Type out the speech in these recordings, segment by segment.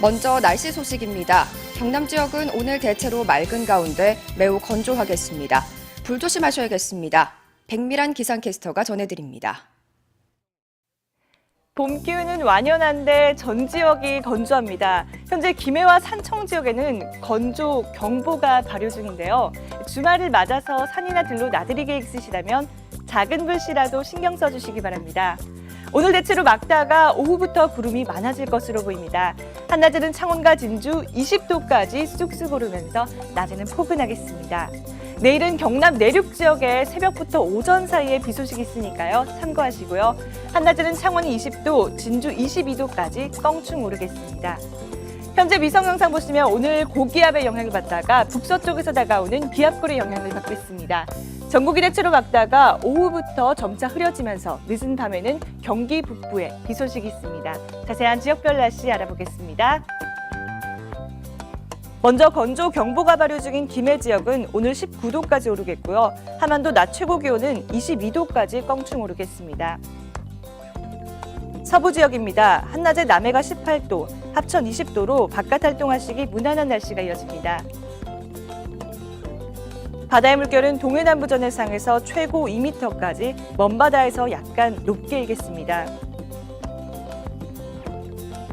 먼저 날씨 소식입니다. 경남 지역은 오늘 대체로 맑은 가운데 매우 건조하겠습니다. 불 조심하셔야겠습니다. 백미란 기상캐스터가 전해드립니다. 봄 기운은 완연한데 전 지역이 건조합니다. 현재 김해와 산청 지역에는 건조 경보가 발효 중인데요. 주말을 맞아서 산이나 들로 나들이 계획 있으시다면 작은 글씨라도 신경 써주시기 바랍니다. 오늘 대체로 막다가 오후부터 구름이 많아질 것으로 보입니다. 한낮에는 창원과 진주 20도까지 쑥쑥 오르면서 낮에는 포근하겠습니다. 내일은 경남 내륙 지역에 새벽부터 오전 사이에 비 소식이 있으니까요. 참고하시고요. 한낮에는 창원이 20도, 진주 22도까지 껑충 오르겠습니다. 현재 위성 영상 보시면 오늘 고기압의 영향을 받다가 북서쪽에서 다가오는 기압골의 영향을 받고 있습니다. 전국이 대체로 막다가 오후부터 점차 흐려지면서 늦은 밤에는 경기 북부에 비 소식이 있습니다. 자세한 지역별 날씨 알아보겠습니다. 먼저 건조 경보가 발효 중인 김해 지역은 오늘 19도까지 오르겠고요. 한반도 낮 최고 기온은 22도까지 껑충 오르겠습니다. 서부 지역입니다. 한낮에 남해가 18도, 합천 20도로 바깥 활동하시기 무난한 날씨가 이어집니다. 바다의 물결은 동해남부 전 해상에서 최고 2m까지, 먼바다에서 약간 높게 일겠습니다.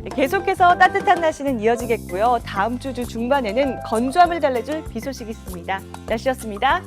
네, 계속해서 따뜻한 날씨는 이어지겠고요. 다음 주 주 중반에는 건조함을 달래줄 비 소식이 있습니다. 날씨였습니다.